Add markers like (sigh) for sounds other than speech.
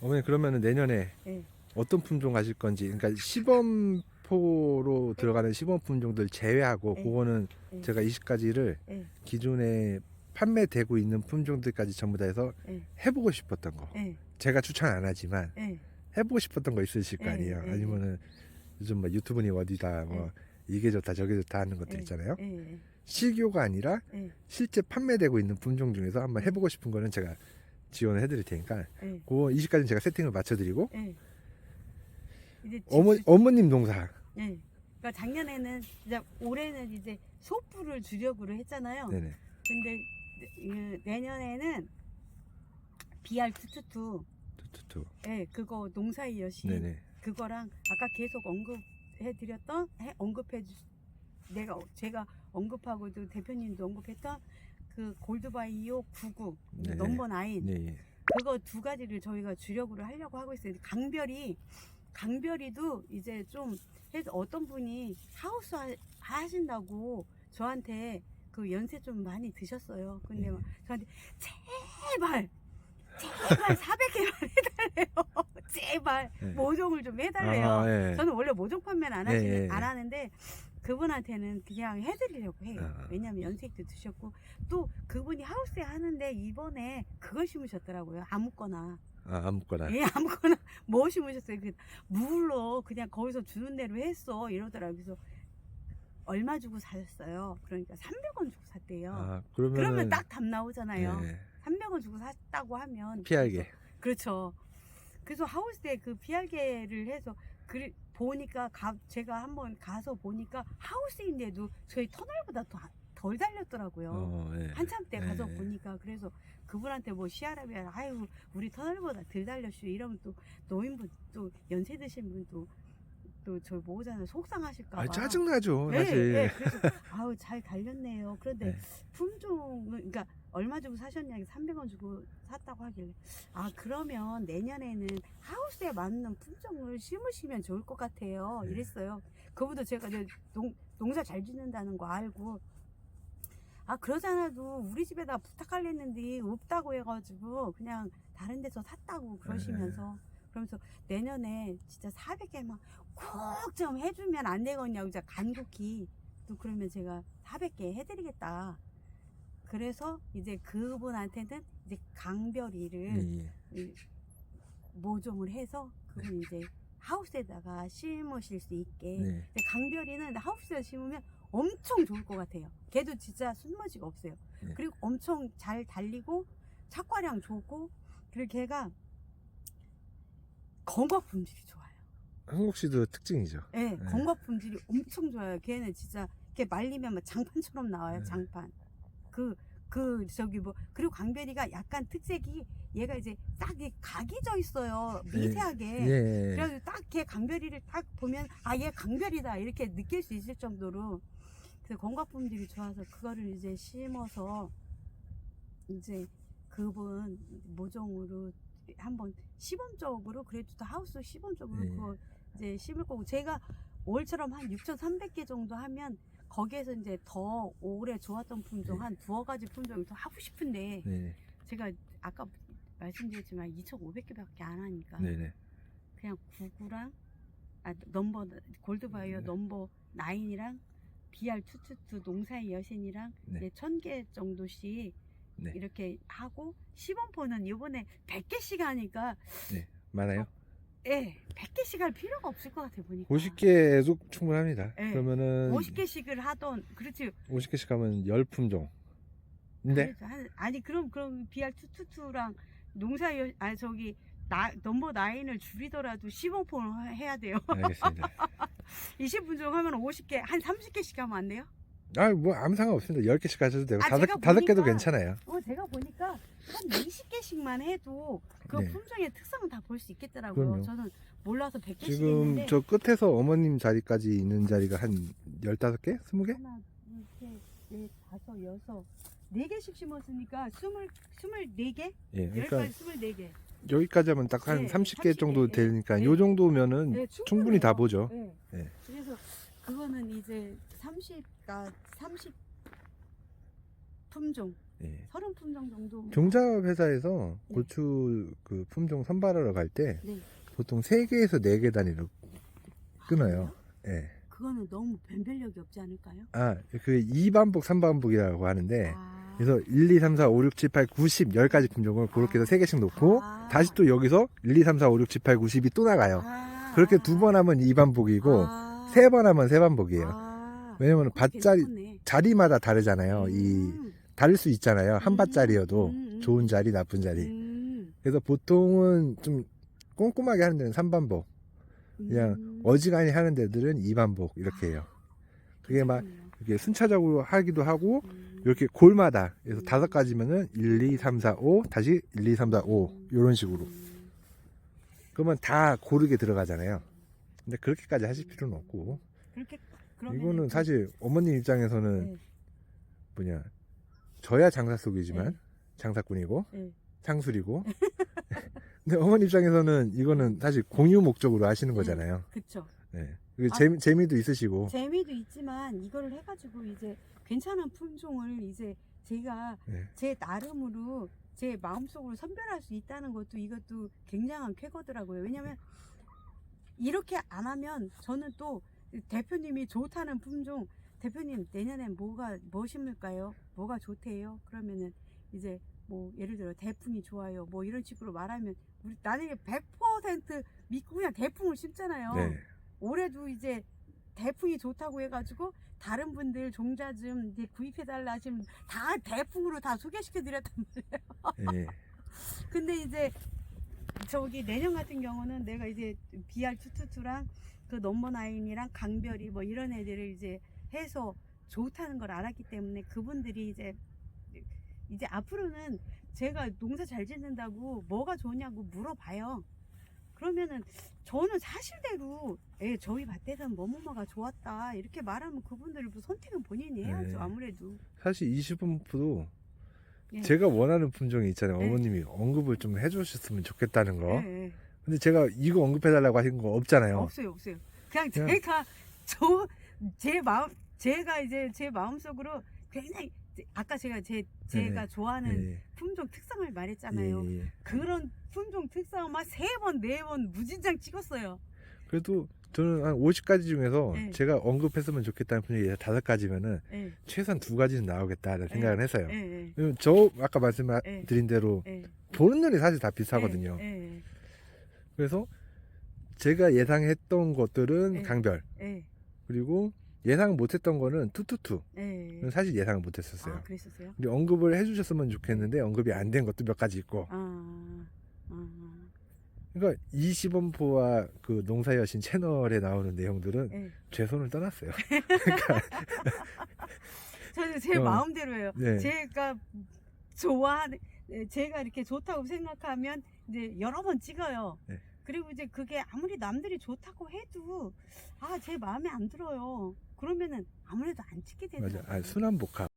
어머니 그러면은 내년에 예. 어떤 품종 가실 건지 그러니까 시범포로 들어가는 시범 품종들 제외하고 예. 그거는 예. 제가 20가지를 예. 기존에 판매되고 있는 품종들까지 전부 다 해서 예. 해보고 싶었던 거 예. 제가 추천 안 하지만 예. 해보고 싶었던 거 있으실 거 예, 아니에요 예, 아니면은 요즘 뭐 유튜브니 어디다 뭐 이게 좋다 저게 좋다 하는 것들 예. 있잖아요 예. 실교가 아니라 예. 실제 판매되고 있는 품종 중에서 한번 해보고 싶은 거는 제가 지원을 해드릴 테니까 예. 그 20가지는 제가 세팅을 맞춰드리고 예. 이제 어머, 집- 어머님 농사 예. 그러니까 작년에는 이제 올해는 이제 소프를 주력으로 했잖아요. 네네 근데 이- 내년에는 BR 투투투 투투투 예, 그거 농사의 여신 네네 그거랑 아까 계속 언급해 드렸던 해- 언급해 주 내가 어- 제가 언급하고도 대표님도 언급했던 그 골드바이오 99 네. 넘버 나인 네, 예. 그거 두 가지를 저희가 주력으로 하려고 하고 있어요. 강별이 강별이도 이제 좀 해서 어떤 분이 하우스 하, 하신다고 저한테 그 연세 좀 많이 드셨어요. 근데 네. 막 저한테 제발 제발 400개만 (laughs) 해달래요. 제발 네. 모종을 좀 해달래요. 아, 예. 저는 원래 모종 판매는 안, 네, 하시, 네, 안 네. 하는데 그분한테는 그냥 해드리려고 해요. 아. 왜냐면 연세도 드셨고 또 그분이 하우스에 하는데 이번에 그걸 심으셨더라고요. 아무거나. 아, 아무거나. 예, 아무거나 (laughs) 뭐 심으셨어요. 그 물로 그냥 거기서 주는 대로 했어 이러더라고요. 그래서 얼마 주고 사셨어요. 그러니까 300원 주고 샀대요. 아, 그러면 그러면 딱 답 나오잖아요. 네, 300원 주고 샀다고 하면 피알게. 그렇죠. 그래서 하우스에 그 비알개를 해서 그 보니까 가, 제가 한번 가서 보니까 하우스인데도 저희 터널보다 더, 덜 달렸더라고요. 어, 예. 한참 때 가서 예. 보니까 그래서 그분한테 뭐 시아라비아 아유 우리 터널보다 덜 달렸슈 이러면 또 노인분 또 연세 드신 분도 또저 보잖아요 속상하실까봐 아, 짜증나죠, 네, 사실. 네, 그래서 아우 잘 달렸네요. 그런데 네. 품종은 그러니까 얼마 주고 사셨냐 300원 주고 샀다고 하길래 아 그러면 내년에는 하우스에 맞는 품종을 심으시면 좋을 것 같아요. 네. 이랬어요. 그분도 제가 이제 농, 농사 잘 짓는다는 거 알고 아 그러잖아도 우리 집에다 부탁하려는데 없다고 해가지고 그냥 다른 데서 샀다고 그러시면서 그러면서 내년에 진짜 400개만 꼭 좀 해주면 안 되겠냐고 진짜 간곡히 또 그러면 제가 400개 해드리겠다. 그래서 이제 그분한테는 이제 강별이를 예, 예. 이 모종을 해서 그분 이제 하우스에다가 심으실 수 있게 네. 강별이는 하우스에 심으면 엄청 좋을 것 같아요. 걔도 진짜 숨머지가 없어요. 네. 그리고 엄청 잘 달리고 착과량 좋고 그리고 걔가 건강 품질이 좋아요. 한국 시도 특징이죠. 예, 네. 건강 품질이 엄청 좋아요. 걔는 진짜 걔 말리면 막 장판처럼 나와요. 네. 장판. 그 그 저기 뭐 그리고 강별이가 약간 특색이 얘가 이제 딱이 각이 져 있어요. 예. 미세하게. 예. 그래가지고 딱걔 강별이를 딱 보면 아 얘 강별이다 이렇게 느낄 수 있을 정도로 그래서 건강 품질이 좋아서 그거를 이제 심어서 이제 그분 모종으로 한번 시범적으로 그래도 또 하우스 시범적으로 네. 그거 이제 심을 거고 제가 올처럼 한 6,300개 정도 하면 거기에서 이제 더 오래 좋았던 품종 네. 한 두어 가지 품종을 더 하고 싶은데 네. 제가 아까 말씀드렸지만 2,500개밖에 안 하니까 네. 네. 그냥 구구랑 아 넘버 골드바이어 네. 넘버 나인이랑 BR 투투투 농사의 여신이랑 네. 이제 천 개 정도씩 네. 이렇게 하고 시범포는 이번에 100개씩 하니까 많아요. 예, 100개씩 할 필요가 없을 것 같아 보니까. 50개도 충분합니다. 네. 그러면은 50개씩을 하던 그렇지. 50개씩 하면 10품종. 근데 아니, 한- 아니 그럼 그럼 BR 투투투랑 농사의 여- 아 저기 나, 넘버 나인을 줄이더라도 시범포는 해야 돼요. 알겠습니다. 20분 하면 50개, 한 30개씩 하면 안 돼요? 아, 뭐 아무 상관 없습니다. 10개씩 하셔도 되고 아, 다섯 제가 다섯 개도 보니까 괜찮아요. 어, 제가 보니까 한 20개씩만 해도 그 네. 품종의 특성을 다볼 수 있겠더라고요. 그럼요. 저는 몰라서 100개씩 지금 했는데 저 끝에서 어머님 자리까지 있는 자리가 한 15개? 20개? 하나, 둘, 셋, 넷, 다섯, 여섯, 네 개씩 심었으니까 스물 스물네 개, 예. 그러니까 여기까지 스물네 개. 여기까지 하면 딱 한 네, 30개 정도 30개, 되니까 네. 요 정도면은 네, 충분히 다. 보죠. 네. 네. 그래서 그거는 이제 30가 30 품종 예. 서른 품종 정도. 종잡 회사에서 네. 고추 그 품종 선발하러 갈 때 네. 보통 3개에서 4개 단위로 끊어요. 예. 그거는 너무 변별력이 없지 않을까요? 아, 그 2반복, 3반복이라고 하는데 아. 그래서 1, 2, 3, 4, 5, 6, 7, 8, 90, 10가지 품종을 그렇게 해서 3개씩 놓고 아. 다시 또 여기서 1, 2, 3, 4, 5, 6, 7, 8, 90이 또 나가요. 아. 그렇게 두 번 하면 2반복이고 아. 세 번 하면 3반복이에요. 아. 왜냐면 밭자리. 자리마다 다르잖아요. 이 음. 다를 수 있잖아요. 한 음, 밭자리여도 음, 음. 좋은 자리, 나쁜 자리. 음. 그래서 보통은 좀 꼼꼼하게 하는 데는 3반복, 그냥 음. 어지간히 하는 데들은 2반복 이렇게 해요. 그게 막. 이렇게 순차적으로 하기도 하고 음. 이렇게 골마다 그래서 음. 다섯 가지면은 1, 2, 3, 4, 5 다시 1, 2, 3, 4, 5 이런 식으로. 음. 그러면 다 고르게 들어가잖아요. 근데 그렇게까지 하실 필요는 없고 그렇게 그러면은 이거는 그- 사실 어머님 입장에서는 네. 뭐냐 저야 장사 속이지만 네. 장사꾼이고 네. 상술이고 (laughs) 근데 어머니 입장에서는 이거는 사실 공유 목적으로 하시는 거잖아요. 그쵸. 네. 그리고 아. 재미, 재미도 있으시고 재미도 있지만 이거를 해가지고 이제 괜찮은 품종을 이제 제가 네. 제 나름으로 제 마음속으로 선별할 수 있다는 것도 이것도 굉장한 쾌거더라고요. 왜냐면 이렇게 안 하면 저는 또 대표님이 좋다는 품종 대표님 내년엔 뭐가 뭐 심을까요? 뭐가 좋대요? 그러면은 이제 뭐 예를 들어 대풍이 좋아요. 뭐 이런 식으로 말하면 우리 나는 100% 믿고 그냥 대풍을 심잖아요. 네. 올해도 이제 대풍이 좋다고 해가지고 다른 분들 종자 좀 이제 구입해달라 하시면 다 대풍으로 다 소개시켜 드렸단 말이에요. 네. (laughs) 근데 이제 저기 내년 같은 경우는 내가 이제 BR222랑 그 넘버 나인이랑 강별이 뭐 이런 애들을 이제 해서 좋다는 걸 알았기 때문에 그분들이 이제 이제 앞으로는 제가 농사 잘 짓는다고 뭐가 좋냐고 물어봐요. 그러면은 저는 사실대로 예, 저희 밭에서는 뭐뭐뭐가 좋았다 이렇게 말하면 그분들 뭐 선택은 본인이 해야죠 네. 아무래도 사실 이 시범프도 예. 제가 원하는 품종이 있잖아요. 네. 어머님이 언급을 좀 해주셨으면 좋겠다는 거. 예, 예. 근데 제가 이거 언급해달라고 하신 거 없잖아요. 없어요, 없어요. 그냥 그냥- 제가 저 제 마음 제가 이제 제 마음속으로 굉장히 아까 제가 제 제가 네. 좋아하는 예, 품종 특성을 예, 말했잖아요. 예, 예. 그런 품종 특성만 세 번, 네 번 무진장 찍었어요. 그래도 저는 한 50가지 중에서 네. 제가 언급했으면 좋겠다는 품종이 다섯 가지면은 예, 최소한 두 가지는 나오겠다는 네. 생각을 했어요. 예, 예, 왜냐면 저 아까 말씀드린 대로 예. 보는 눈이 사실 다 비슷하거든요. 그래서 제가 예상했던 것들은 네. 강별 예, 그리고 예상 못했던 거는 투투투. 사실 예상을 못했었어요. 아, 그랬었어요? 근데 언급을 해주셨으면 좋겠는데 언급이 안 된 것도 몇 가지 있고 아, 아, 그러니까 이시범포와 그 농사의 여신 채널에 나오는 내용들은 예. 제 손을 떠났어요. (laughs) 저는 제 어. 마음대로예요. 네. 제가 좋아하는 예, 제가 이렇게 좋다고 생각하면 이제 여러 번 찍어요. 네. 그리고 이제 그게 아무리 남들이 좋다고 해도 아 제 마음에 안 들어요. 그러면은 아무래도 안 찍게 맞아. 되더라고요. 아, 순환 복합.